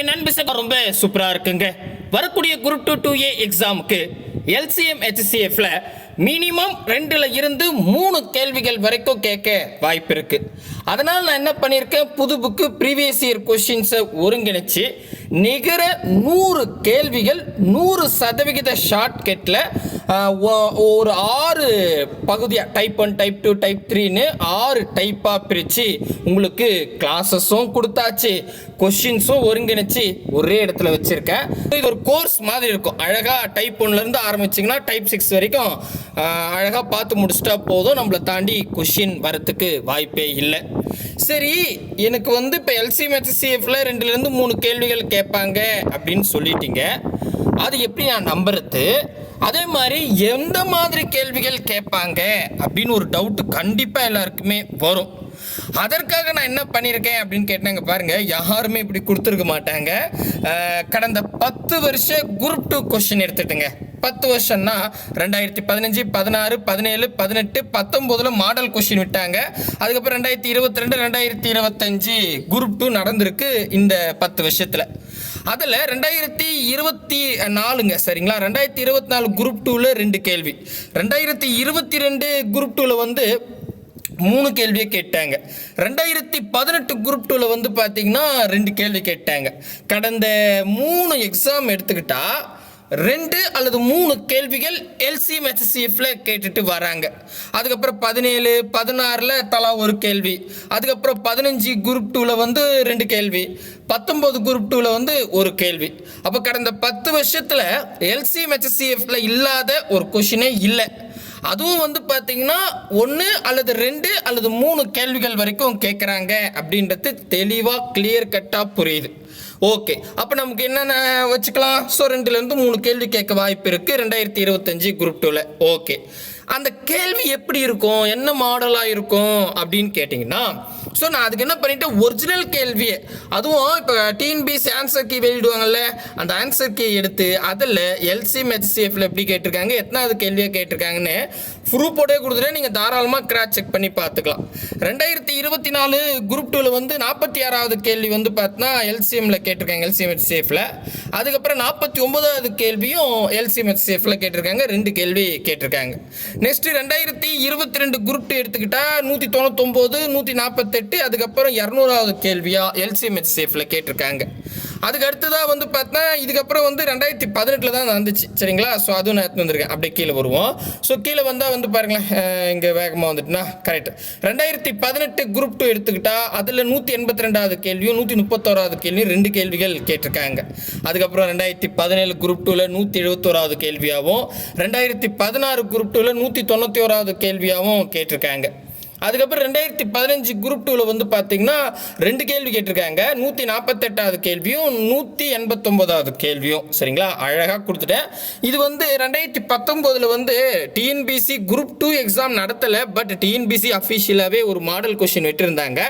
என் அன்பு சகா ரொம்ப சூப்பராக இருக்குங்க. வரக்கூடிய குரூப் டூ டூ ஏ எக்ஸாமுக்கு எல்சிஎம் ஹெச்சிஎஃப்ல மினிமம் ரெண்டுல இருந்து மூணு கேள்விகள் வரைக்கும் கேட்க வாய்ப்பு இருக்கு. அதனால் நான் என்ன பண்ணியிருக்கேன்? புது புக்கு ப்ரீவியஸ் இயர் கொஷின்ஸை ஒருங்கிணைச்சு நிகர நூறு கேள்விகள் நூறு சதவிகித ஷார்ட்கட்டில் ஒரு ஆறு பகுதியாக type one type two type த்ரீன்னு ஆறு டைப்பாக பிரித்து உங்களுக்கு கிளாஸஸும் கொடுத்தாச்சு. கொஷின்ஸும் ஒருங்கிணைச்சு ஒரே இடத்துல வச்சுருக்கேன். இது ஒரு கோர்ஸ் மாதிரி இருக்கும். அழகாக டைப் ஒன்லேருந்து ஆரம்பிச்சிங்கன்னா டைப் சிக்ஸ் வரைக்கும் அழகாக பார்த்து முடிச்சிட்டா போதும். நம்மளை தாண்டி கொஷின் வரத்துக்கு வாய்ப்பே இல்லை. சரி எனக்கு வந்து இப்போ எல்சி சிஎஃப்ல ரெண்டுலேருந்து மூணு கேள்விகள் கேட்பாங்க அப்படின்னு சொல்லிட்டீங்க. அது எப்படி நான் நம்புறது? அதே மாதிரி எந்த மாதிரி கேள்விகள் கேட்பாங்க அப்படின்னு ஒரு டவுட் கண்டிப்பாக எல்லாருக்குமே வரும். அதற்காக நான் என்ன பண்ணியிருக்கேன் அப்படின்னு கேட்டாங்க பாருங்க யாருமே இப்படி கொடுத்துருக்க மாட்டாங்க. கடந்த பத்து வருஷ குரூப் டூ கொஸ்டின் எடுத்துட்டுங்க. பத்து வருஷம்னா ரெண்டாயிரத்தி பதினஞ்சு பதினாறு பதினேழு பதினெட்டு பத்தொம்போதில் மாடல் கொஸ்டின் விட்டாங்க. அதுக்கப்புறம் ரெண்டாயிரத்தி இருபத்தி ரெண்டு ரெண்டாயிரத்தி இருபத்தஞ்சு குரூப் டூ நடந்திருக்கு இந்த பத்து வருஷத்தில். அதில் ரெண்டாயிரத்தி இருபத்தி நாலுங்க சரிங்களா? ரெண்டாயிரத்தி இருபத்தி நாலு குரூப் டூவில் ரெண்டு கேள்வி. ரெண்டாயிரத்தி இருபத்தி ரெண்டு குரூப் டூவில் வந்து மூணு கேள்வியை கேட்டாங்க. ரெண்டாயிரத்தி பதினெட்டு குரூப் டூவில் வந்து பார்த்தீங்கன்னா ரெண்டு கேள்வி கேட்டாங்க. கடந்த மூணு எக்ஸாம் எடுத்துக்கிட்டால் ரெண்டு அல்லது மூணு கேள்விகள் எல்சிஎம் ஹெச்சிஎஃப்ல கேட்டுட்டு வராங்க. அதுக்கப்புறம் பதினேழு பதினாறில் தலா ஒரு கேள்வி. அதுக்கப்புறம் பதினஞ்சு குரூப் டூவில் வந்து ரெண்டு கேள்வி. பத்தொம்போது குரூப் டூவில் வந்து ஒரு கேள்வி. அப்போ கடந்த பத்து வருஷத்தில் எல்சிஎம் ஹெச்சிஎஃப்ல இல்லாத ஒரு கொஷினே இல்லை. அதுவும் வந்து பார்த்தீங்கன்னா ஒன்று அல்லது ரெண்டு அல்லது மூணு கேள்விகள் வரைக்கும் கேட்குறாங்க அப்படின்றது தெளிவாக கிளியர் கட்டாக புரியுது. ஓகே அப்போ நமக்கு என்னென்ன வச்சுக்கலாம்? ஸோ ரெண்டுலேருந்து மூணு கேள்வி கேட்க வாய்ப்பு இருக்குது ரெண்டாயிரத்தி இருபத்தஞ்சி குரூப் டூவில் ஓகே அந்த கேள்வி எப்படி இருக்கும்? என்ன மாடலாக இருக்கும்? அப்படின்னு கேட்டிங்கன்னா ஸோ நான் அதுக்கு என்ன பண்ணிட்டேன்? ஒரிஜினல் கேள்வியே. அதுவும் இப்போ டிஎன்பிஎஸ்சி ஆன்சர் கீ வெளியிடுவாங்கல்ல அந்த ஆன்சர் கீ எடுத்து அதில் எல்சி மெச்சிஎஃப்ல எப்படி கேட்டிருக்காங்க எத்தனாவது கேள்வியாக கேட்டிருக்காங்கன்னு ப்ரூஃபோடே கொடுத்துட்டு நீங்கள் தாராளமாக கிராஸ் செக் பண்ணி பார்த்துக்கலாம். ரெண்டாயிரத்தி இருபத்தி நாலு குரூப் டூவில் வந்து நாற்பத்தி ஆறாவது கேள்வி வந்து பார்த்தீங்கன்னா எல்சிஎம்மில் கேட்டிருக்காங்க. எல்சிஎம் ஹெச்சிஎஃப்ல அதுக்கப்புறம் நாற்பத்தி ஒன்பதாவது கேள்வியும் எல்சிஎம் ஹெச்சிஎஃப்ல கேட்டிருக்காங்க. ரெண்டு கேள்வி கேட்டிருக்காங்க. நெக்ஸ்ட் ரெண்டாயிரத்தி இருபத்தி ரெண்டு குரூப் டூ எடுத்துக்கிட்டால் நூற்றி தொண்ணூத்தொம்போது நூற்றி நாற்பத்தெட்டு அதுக்கப்புறம் இரநூறாவது கேள்வியாக எல்சிஎம் சேஃபில் கேட்டிருக்காங்க. அதுக்கு அடுத்ததாக வந்து பார்த்தா இதுக்கப்புறம் வந்து ரெண்டாயிரத்தி பதினெட்டில் தான் வந்துச்சு சரிங்களா? ஸோ அதுவும் நான் எடுத்து வந்திருக்கேன். அப்படியே கீழே வருவோம். ஸோ கீழே வந்தால் வந்து பாருங்களேன் இங்கே வேகமாக வந்துட்டுனா கரெக்ட் ரெண்டாயிரத்தி பதினெட்டு குரூப் டூ எடுத்துக்கிட்டா அதில் நூற்றி எண்பத்தி ரெண்டாவது கேள்வியும் நூற்றி முப்பத்தோராவது கேள்வியும் ரெண்டு கேள்விகள் கேட்டிருக்காங்க. அதுக்கப்புறம் ரெண்டாயிரத்தி பதினேழு குரூப் டூவில் நூற்றி எழுபத்தோராவது கேள்வியாகவும் ரெண்டாயிரத்தி பதினாறு குரூப் டூவில் நூற்றி தொண்ணூற்றி ஓராவது கேள்வியாகவும் கேட்டிருக்காங்க. அதுக்கப்புறம் ரெண்டாயிரத்தி பதினஞ்சு குரூப் டூவில் வந்து பார்த்தீங்கன்னா ரெண்டு கேள்வி கேட்டிருக்காங்க. நூற்றி நாற்பத்தெட்டாவது கேள்வியும் நூற்றி எண்பத்தொம்போதாவது கேள்வியும். சரிங்களா? அழகாக கொடுத்துட்டேன். இது வந்து ரெண்டாயிரத்தி பத்தொம்போதில் வந்து டிஎன்பிசி குரூப் டூ எக்ஸாம் நடத்தலை பட் டிஎன்பிசி அஃபிஷியலாகவே ஒரு மாடல் கொஷின் விட்டுருந்தாங்க.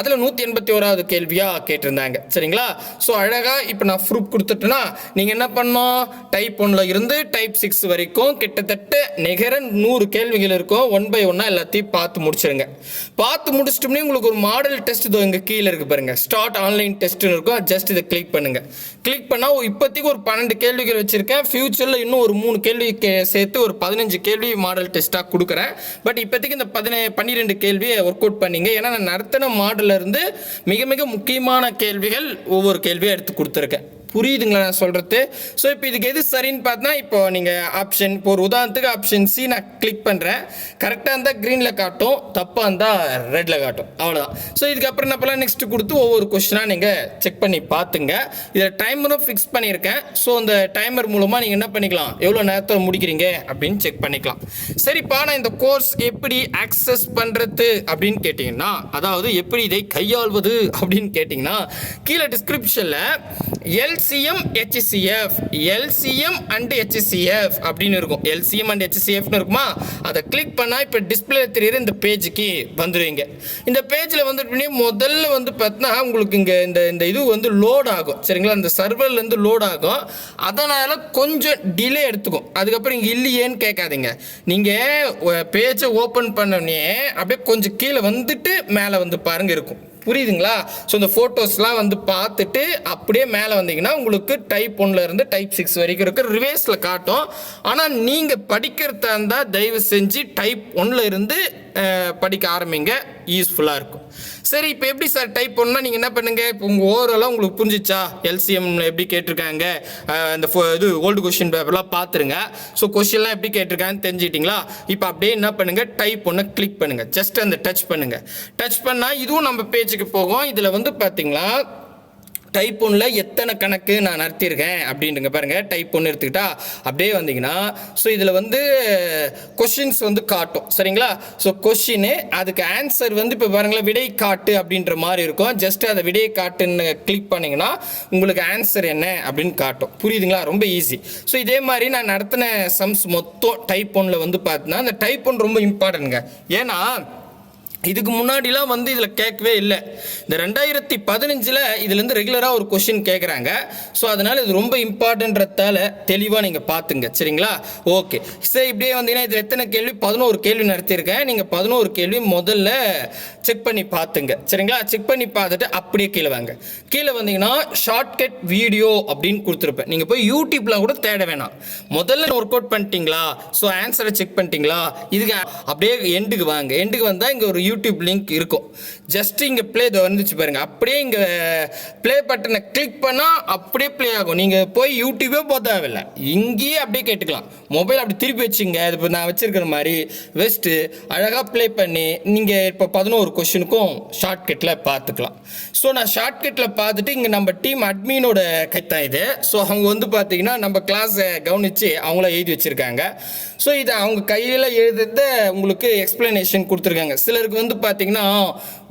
அதில் நூற்றி எண்பத்தி ஓராவது கேள்வியாக கேட்டிருந்தாங்க. சரிங்களா? ஸோ அழகாக இப்போ நான் ப்ரூஃப் கொடுத்துட்டேன்னா நீங்கள் என்ன பண்ணோம் டைப் ஒன்ல இருந்து டைப் சிக்ஸ் வரைக்கும் கிட்டத்தட்ட நிகர நூறு கேள்விகள் இருக்கும். ஒன் பை ஒன்னாக எல்லாத்தையும் பார்த்து முடிச்சு முடிச்சிருங்க பார்த்து முடிச்சிட்டோம்னே உங்களுக்கு ஒரு மாடல் டெஸ்ட் இதோ இங்கே கீழே இருக்குது பாருங்கள் ஸ்டார்ட் ஆன்லைன் டெஸ்ட்னு இருக்கும். ஜஸ்ட் இதை கிளிக் பண்ணுங்கள் கிளிக் பண்ணால் இப்போதைக்கு ஒரு பன்னெண்டு கேள்விகள் வச்சுருக்கேன். ஃபியூச்சரில் இன்னும் ஒரு மூணு கேள்வி கே- சேர்த்து ஒரு பதினஞ்சு கேள்வி மாடல் டெஸ்ட்டாக கொடுக்குறேன். பட் இப்போதைக்கு இந்த பதினே பன்னிரெண்டு கேள்வியை ஒர்க் அவுட் பண்ணிங்க. ஏன்னா நான் நடத்தின மாடல்ல இருந்து மிக மிக முக்கியமான கேள்விகள் ஒவ்வொரு கேள்வியும் எடுத்து கொடுத்துருக்கேன். புரியுதுங்களா நான் சொல்கிறது ஸோ இப்போ இதுக்கு எது சரின்னு பார்த்தா இப்போ நீங்கள் ஆப்ஷன் இப்போ ஒரு உதாரணத்துக்கு ஆப்ஷன் சி நான் கிளிக் பண்ணுறேன் கரெக்டாக இருந்தால் க்ரீனில் காட்டும் தப்பாக இருந்தால் ரெட்டில் காட்டும். அவ்வளோதான் ஸோ இதுக்கப்புறம் என்ன பண்ணலாம்? நெக்ஸ்ட் கொடுத்து ஒவ்வொரு கொஸ்டினாக நீங்கள் செக் பண்ணி பார்த்துங்க. இதில் டைமரும் ஃபிக்ஸ் பண்ணியிருக்கேன். ஸோ அந்த டைமர் மூலமாக நீங்கள் என்ன பண்ணிக்கலாம்? எவ்வளோ நேரத்தில் முடிக்கிறீங்க? அப்படின்னு செக் பண்ணிக்கலாம். சரிப்பா நான் இந்த கோர்ஸ் எப்படி ஆக்சஸ் பண்ணுறது அப்படின்னு கேட்டிங்கன்னா அதாவது எப்படி இதை கையாள்வது அப்படின்னு கேட்டிங்கன்னா கீழே டிஸ்கிரிப்ஷனில் L LCM HCF LCM and HCF அப்படின்னு இருக்கும். எல்சிஎம் அண்ட் ஹெச்சிஎஃப்னு இருக்குமா? அதை கிளிக் பண்ணால் இப்போ டிஸ்பிளே தெரியுற இந்த பேஜுக்கு வந்துடுவீங்க இந்த பேஜில் வந்துட்டு முதல்ல வந்து பார்த்தீங்கன்னா உங்களுக்கு இங்கே இந்த இந்த இது வந்து லோட் ஆகும். சரிங்களா? இந்த சர்வர்லேருந்து லோட் ஆகும். அதனால் கொஞ்சம் டிலே எடுத்துக்கும். அதுக்கப்புறம் இங்கே இல்லையேன்னு கேட்காதீங்க. நீங்கள் பேஜை ஓப்பன் பண்ணோடனே அப்படியே கொஞ்சம் கீழே வந்துட்டு மேலே வந்து பாருங்கள் இருக்கும். புரியுதுங்களா? ஸோ இந்த ஃபோட்டோஸ்லாம் வந்து பார்த்துட்டு அப்படியே மேலே வந்தீங்கன்னா உங்களுக்கு டைப் ஒன்லேருந்து டைப் சிக்ஸ் வரைக்கும் இருக்கு ரிவேஸில் காட்டும். ஆனால் நீங்கள் படிக்கிறதா இருந்தால் தயவு செஞ்சு டைப் ஒன்ல இருந்து படிக்க ஆரம்பிங்க. யூஸ்ஃபுல்லாக இருக்கும். சரி இப்போ எப்படி சார் டைப் பண்ணால் நீங்கள் என்ன பண்ணுங்கள் இப்போ உங்கள் ஓவராலாக உங்களுக்கு புரிஞ்சிச்சா? எல்சிஎம் எப்படி கேட்டிருக்காங்க? அந்த ஃபோ- இது ஓல்டு கொஷின் பேப்பர்லாம் பார்த்துருங்க ஸோ கொஷின்லாம் எப்படி கேட்டிருக்காங்கன்னு தெரிஞ்சுக்கிட்டிங்களா இப்போ அப்படியே என்ன பண்ணுங்கள் டைப் ஒன்று கிளிக் பண்ணுங்கள் ஜஸ்ட் அந்த டச் பண்ணுங்கள் டச் பண்ணால் இதுவும் நம்ம பேஜுக்கு போகும். இதில் வந்து பார்த்தீங்களா டைப் ஒன்றில் எத்தனை கணக்கு நான் நடத்தியிருக்கேன் அப்படின்ட்டுங்க பாருங்க. டைப் ஒன்று எடுத்துக்கிட்டா அப்படியே வந்தீங்கன்னா ஸோ இதில் வந்து uh, கொஷின்ஸ் வந்து காட்டும். சரிங்களா? ஸோ கொஷின் அதுக்கு ஆன்சர் வந்து இப்போ பாருங்களேன் விடை காட்டு அப்படின்ற மாதிரி இருக்கும். ஜஸ்ட் அதை விடை காட்டுன்னு கிளிக் பண்ணிங்கன்னா உங்களுக்கு ஆன்சர் என்ன அப்படின்னு காட்டும். புரியுதுங்களா? ரொம்ப ஈஸி ஸோ இதே மாதிரி நான் நடத்தின சம்ஸ் மொத்தம் டைப் ஒன்ல வந்து பார்த்தீங்கன்னா அந்த டைப் ஒன் ரொம்ப இம்பார்ட்டன்ட்ங்க ஏன்னா இதுக்கு முன்னாடிலாம் வந்து இதில் கேட்கவே இல்லை. இந்த ரெண்டாயிரத்தி பதினஞ்சில் இதுலேருந்து ரெகுலராக ஒரு கொஷின் கேட்குறாங்க ஸோ அதனால் இது ரொம்ப இம்பார்ட்டன்றதால தெளிவாக நீங்கள் பார்த்துங்க சரிங்களா? ஓகே சரி இப்படியே வந்தீங்கன்னா இதில் எத்தனை கேள்வி? பதினோரு கேள்வி நடத்தியிருக்கேன் நீங்கள் பதினோரு கேள்வி முதல்ல செக் பண்ணி பார்த்துங்க சரிங்களா? செக் பண்ணி பார்த்துட்டு அப்படியே கீழே வாங்க. கீழே வந்தீங்கன்னா ஷார்ட்கட் வீடியோ அப்படின்னு கொடுத்துருப்பேன். நீங்கள் போய் யூடியூப்லாம் கூட தேட வேணாம். முதல்ல ஒர்க் அவுட் பண்ணிட்டீங்களா? ஸோ ஆன்சரை செக் பண்ணிட்டீங்களா? இதுக்கு அப்படியே எண்டுக்கு வாங்க. எண்டுக்கு வந்தால் இங்கே ஒரு யூடியூப் லிங்க் இருக்கும். ஜஸ்ட் இங்கே ப்ளே வந்துச்சு பாருங்க. அப்படியே இங்கே ப்ளே பட்டனை கிளிக் பண்ணால் அப்படியே ப்ளே ஆகும். நீங்கள் போய் யூடியூபே போக தேவையில்லை. இங்கேயே அப்படியே கேட்டுக்கலாம். மொபைல் அப்படி திருப்பி வச்சுங்க. அது இப்போ நான் வச்சிருக்கிற மாதிரி வெஸ்ட்டு அழகாக ப்ளே பண்ணி நீங்கள் இப்போ பதினோரு கொஷினுக்கும் ஷார்ட்கட்டில் பார்த்துக்கலாம் ஸோ நான் ஷார்ட்கட்டில் பார்த்துட்டு இங்கே நம்ம டீம் அட்மினோட கைத்தான் இது. ஸோ அவங்க வந்து பார்த்தீங்கன்னா நம்ம கிளாஸை கவனித்து அவங்கள எழுதி வச்சுருக்காங்க. ஸோ இதை அவங்க கையில் எழுதுறத உங்களுக்கு எக்ஸ்பிளனேஷன் கொடுத்துருக்காங்க. சிலருக்கு வந்து பார்த்தீங்கன்னா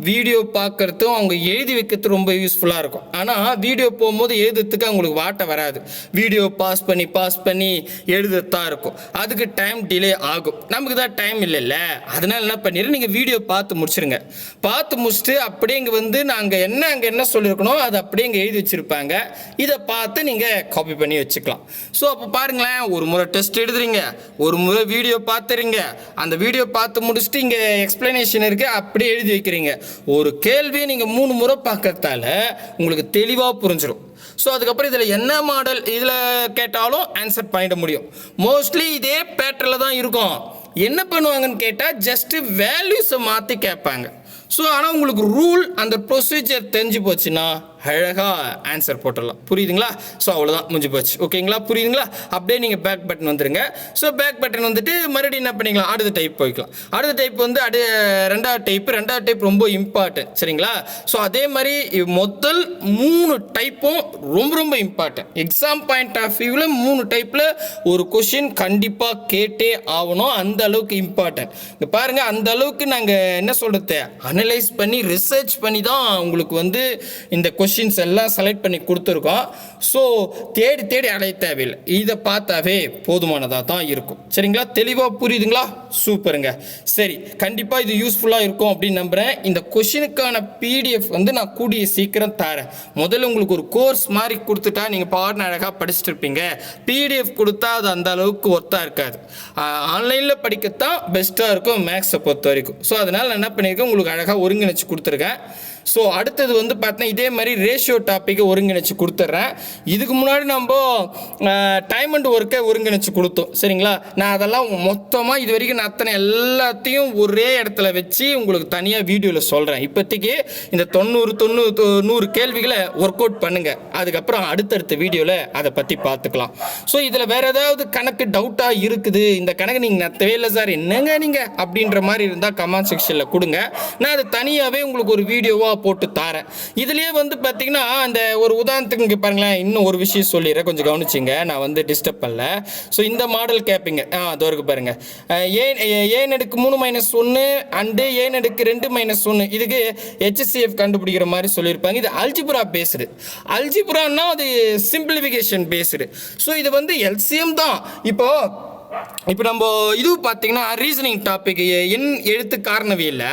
வீடியோ பார்க்குறதும் அவங்க எழுதி வைக்கிறது ரொம்ப யூஸ்ஃபுல்லாக இருக்கும். ஆனால் வீடியோ போகும்போது எழுதுறதுக்கு அவங்களுக்கு வாட்டை வராது. வீடியோ பாஸ் பண்ணி பாஸ் பண்ணி எழுதுறதா இருக்கும். அதுக்கு டைம் டிலே ஆகும். நமக்கு தான் டைம் இல்லைல்ல. அதனால் என்ன பண்ணிடு நீங்கள் வீடியோ பார்த்து முடிச்சிருங்க. பார்த்து முடிச்சுட்டு அப்படியே இங்கே வந்து நாங்கள் என்ன அங்கே என்ன சொல்லியிருக்கணும் அதை அப்படியே இங்கே எழுதி வச்சுருப்பாங்க. இதை பார்த்து நீங்கள் காப்பி பண்ணி வச்சுக்கலாம். ஸோ அப்போ பாருங்களேன் ஒரு முறை டெஸ்ட் எழுதுறீங்க ஒரு முறை வீடியோ பார்த்துறீங்க. அந்த வீடியோ பார்த்து முடிச்சுட்டு இங்கே எக்ஸ்பிளனேஷன் இருக்குது இருக்கு அப்படி எழுதி வைக்கிறீங்க. ஒரு கேள்வியை நீங்கள் மூணு முறை பார்க்கறதால உங்களுக்கு தெளிவாக புரிஞ்சிடும் ஸோ அதுக்கப்புறம் இதில் என்ன மாடல் இதில் கேட்டாலும் ஆன்சர் பண்ணிட முடியும். மோஸ்ட்லி இதே பேட்டரில் தான் இருக்கும். என்ன பண்ணுவாங்கன்னு கேட்டால் ஜஸ்ட்டு வேல்யூஸை மாற்றி கேட்பாங்க. ஸோ ஆனால் உங்களுக்கு ரூல் அந்த ப்ரொசீஜர் தெரிஞ்சு போச்சுன்னா அழகாக ஆன்சர் போட்டுடலாம். புரியுதுங்களா? ஸோ அவ்வளோதான் முடிஞ்சு போச்சு. ஓகேங்களா புரியுதுங்களா? அப்படியே நீங்கள் பேக் பட்டன் வந்துருங்க. ஸோ பேக் பட்டன் வந்துட்டு மறுபடியும் என்ன பண்ணிக்கலாம்? அடுத்த டைப் போய்க்கலாம். அடுத்த டைப் வந்து அடு ரெண்டாவது டைப் ரெண்டாவது டைப் ரொம்ப இம்பார்ட்டன்ட் சரிங்களா? ஸோ அதே மாதிரி முதல் மூணு டைப்பும் ரொம்ப ரொம்ப இம்பார்ட்டன்ட் எக்ஸாம் பாயிண்ட் ஆஃப் வியூவில் மூணு டைப்பில் ஒரு கொஷின் கண்டிப்பாக கேட்டே ஆகணும். அந்த அளவுக்கு இம்பார்ட்டன்ட் இங்கே பாருங்கள் அந்த அளவுக்கு நாங்கள் என்ன சொல்கிறது அனலைஸ் பண்ணி ரிசர்ச் பண்ணி தான் உங்களுக்கு வந்து இந்த கொஷின்ஸ் எல்லாம் செலக்ட் பண்ணி கொடுத்துருக்கோம். ஸோ தேடி தேடி அலைய தேவையில்லை. இதை பார்த்தாவே போதுமானதாக தான் இருக்கும். சரிங்களா? தெளிவாக புரியுதுங்களா? சூப்பருங்க. சரி கண்டிப்பாக இது யூஸ்ஃபுல்லாக இருக்கும் அப்படின்னு நம்புகிறேன் இந்த கொஷினுக்கான பிடிஎஃப் வந்து நான் கூடிய சீக்கிரம் தரேன். முதல்ல உங்களுக்கு ஒரு கோர்ஸ் மாதிரி கொடுத்துட்டா நீங்கள் பாடம் அழகாக படிச்சுட்டு இருப்பீங்க பிடிஎஃப் கொடுத்தா அது அந்த அளவுக்கு ஒர்த்தாக இருக்காது. ஆன்லைனில் படிக்கத்தான் பெஸ்ட்டாக இருக்கும் மேக்ஸை பொறுத்த வரைக்கும். ஸோ அதனால் நான் என்ன பண்ணியிருக்கேன்? உங்களுக்கு அழகாக ஒருங்கிணைச்சு கொடுத்துருக்கேன். ஸோ அடுத்தது வந்து பார்த்தீங்கன்னா இதே மாதிரி ரேஷியோ டாப்பிக்கை ஒருங்கிணைச்சு கொடுத்துட்றேன் இதுக்கு முன்னாடி நம்ம டைம் அண்ட் ஒர்க்கை ஒருங்கிணைச்சு கொடுத்தோம். சரிங்களா? நான் அதெல்லாம் மொத்தமாக இது வரைக்கும் நான் அத்தனை எல்லாத்தையும் ஒரே இடத்துல வச்சு உங்களுக்கு தனியாக வீடியோவில் சொல்கிறேன் இப்போதைக்கு இந்த தொண்ணூறு தொண்ணூறு தொ- நூறு கேள்விகளை ஒர்க் அவுட் பண்ணுங்கள் அதுக்கப்புறம் அடுத்தடுத்த வீடியோவில் அதை பற்றி பார்த்துக்கலாம். ஸோ இதில் வேறு ஏதாவது கணக்கு டவுட்டாக இருக்குது? இந்த கணக்கு நீங்கள் நத்தவே இல்லை சார் என்னங்க நீங்கள் அப்படின்ற மாதிரி இருந்தால் கமெண்ட் செக்ஷனில் கொடுங்க. நான் அது தனியாகவே உங்களுக்கு ஒரு வீடியோவாக போட்டு தரேன். இதுலேயே வந்து பார்த்தீங்கன்னா அந்த ஒரு உதாரணத்துக்கு இங்கே பாருங்களேன் இன்னும் ஒரு விஷயம் சொல்லிடுறேன். கொஞ்சம் கவனிச்சிங்க நான் வந்து டிஸ்டர்ப் பண்ணல. ஸோ இந்த மாடல் கேட்பீங்க ஆ அதோ இருக்கு பாருங்கள் ஏன் ஏன் எடுக்கு மூணு மைனஸ் ஒன்று அண்டு ஏன் எடுக்கு ரெண்டு மைனஸ் ஒன்று இதுக்கு ஹெச்சிஎஃப் கண்டுபிடிக்கிற மாதிரி சொல்லியிருப்பாங்க. இது அல்ஜிபுரா பேஸ்டு அல்ஜிபுரான்னா அது சிம்பிளிஃபிகேஷன் பேஸ்டு ஸோ இது வந்து எல்சிஎம் தான். இப்போது இப்போ நம்ம இது பார்த்தீங்கன்னா ரீசனிங் டாபிக் என் எழுத்து காரணவியல்ல.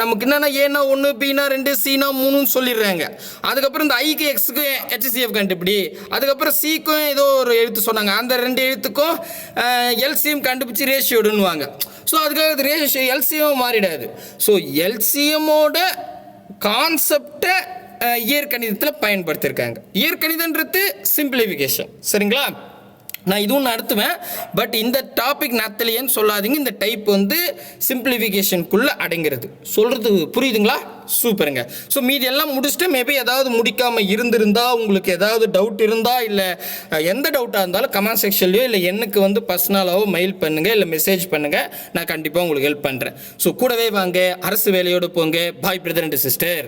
நமக்கு என்னென்னா ஏன்னா ஒன்று பின்னா ரெண்டு சீனா மூணுன்னு சொல்லிடுறாங்க. அதுக்கப்புறம் இந்த ஐக்கு எக்ஸுக்கும் ஹெச்சிசிஎஃப் கண்டுபிடி. அதுக்கப்புறம் சிக்கும் ஏதோ ஒரு எழுத்து சொன்னாங்க. அந்த ரெண்டு எழுத்துக்கும் எல்சிஎம் கண்டுபிடிச்சி ரேஷியோடுன்னுவாங்க ஸோ அதுக்காக ரேஷியோ எல்சிஎம் மாறிடாது. ஸோ எல்சிஎம்மோட கான்செப்டை இயற்கணிதத்தில் பயன்படுத்தியிருக்காங்க இயற்கணிதன்றது சிம்பிளிஃபிகேஷன் சரிங்களா? நான் இதுவும் நடத்துவேன். பட் இந்த டாபிக் நடத்தலையேன்னு சொல்லாதீங்க. இந்த டைப் வந்து சிம்பிளிஃபிகேஷனுக்குள்ளே அடங்கிறது. சொல்கிறது புரியுதுங்களா? சூப்பருங்க. ஸோ மீதி எல்லாம் முடிச்சுட்டு மேபி ஏதாவது முடிக்காமல் இருந்திருந்தா உங்களுக்கு ஏதாவது டவுட் இருந்தா இல்லை எந்த டவுட்டாக இருந்தாலும் கமெண்ட் செக்ஷன்லையோ இல்லை எனக்கு வந்து பர்சனலாகவோ மெயில் பண்ணுங்கள் இல்லை மெசேஜ் பண்ணுங்கள் நான் கண்டிப்பாக உங்களுக்கு ஹெல்ப் பண்ணுறேன் ஸோ கூடவே வாங்க. அரசு வேலையோடு போங்க. பாய் பிரதர் அண்ட் சிஸ்டர்